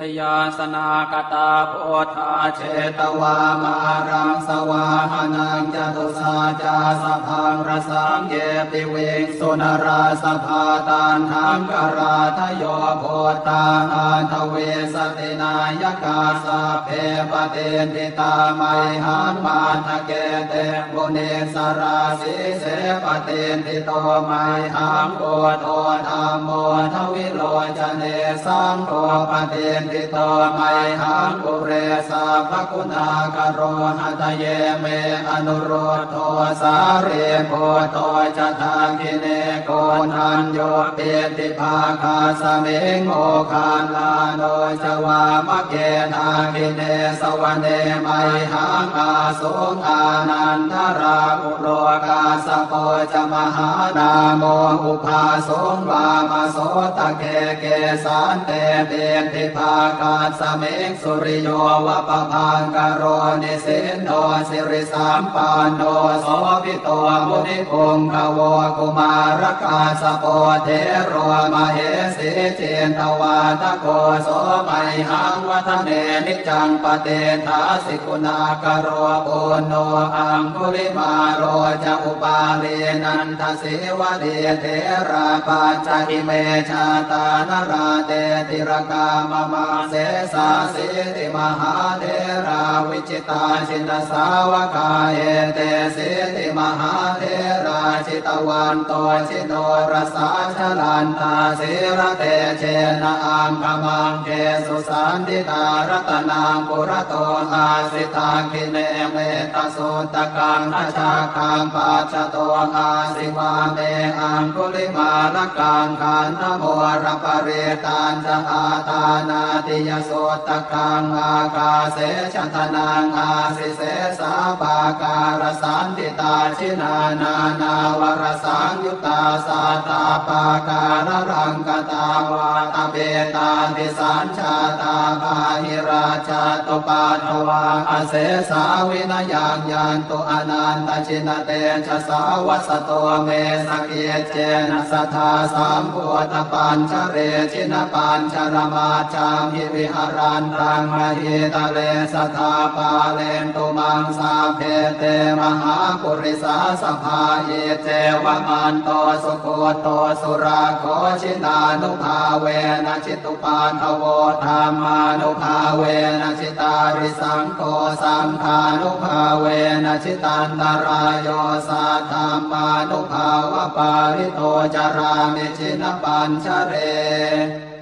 ชยาสนากตาโพธาเชตวามารังสวาหานังจตุสาจาสพัง รสังเยปิเวงสุนราสภาตานทังกราทโยโพตาอันทเวสตินายกาสาเพปเตนติตาไมหันมาทะเกเตบุเนสราสีเสปเตนติโตไมหังโกโทธรรมโมทวิโรจเนสังโฆปเตนติโตไมหังกุเรสาภคุณากโรหัตเยเมอนุโรโทสาเรโโตจะทาคิเนโกนันโยเปติภาคาสเมงโอคาลาโนจวามะเกทาคิเนสวเนไมหังอาสงอานันทราอุโรกาสโปจะมหานาโมอุปาสงวามาโสตะเกเกสานเตเตติภาคาสเมงสุริโยวะปะพังกโรนิสินโนสิริสามปานโนโสภิโตมุนพงกวกุมารกาสโปเทโรมเหสีเจนตวาทโกโสไมหังวัฒเนนิจังปเตทาสิกุณากโรปุโนอังคุลิมาโรจะอุปาเลนันทสิวะเดเทราปัจจิเมชาตานราเตติรกามมาเสสาสิติมหาเทราวิจิตาชินสาวกาเอเตสิติมหาเทราชิตวันโตชิโนรสาชลันตาเสระเตเชนะอังคมังเกสุสันติตารตนางปุระโตอาสิตาคิเนเมตสุตตกังทัชาคังปัจจโตอาสิวาเมอังคุลิมาลกังขันนโมรปเรตานจอาตานาติยโสตกังอากาเสชะทนังอาสิเสสาปาการสันติตาชินานานาวรสา ยุตตาสาตาปาการรังกตาวาตเบตาติสัญชาตาภาหิราชาตุปาทวาอเสสาวินยังยันตุอนันตชินเตชะสาวัสโตเมสกเกเจนะสัทธาสามพุทธปัญชเรชินปัญชรมาจามิวิหารันตังมหิตะเลสัทาปาเลนตุมังสาเพเตมหาปุริสาสภาเยเจวมันโตสุโคโตสุราโคชินานุภาเวนะจิตุปานทโวธรรมานุภาเวนะจิตาริสังโฆสังฆานุภาเวนะจิตันตรายโยสัทธามานุภาวะปาริโตจารามิจินปัญชเร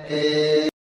เอ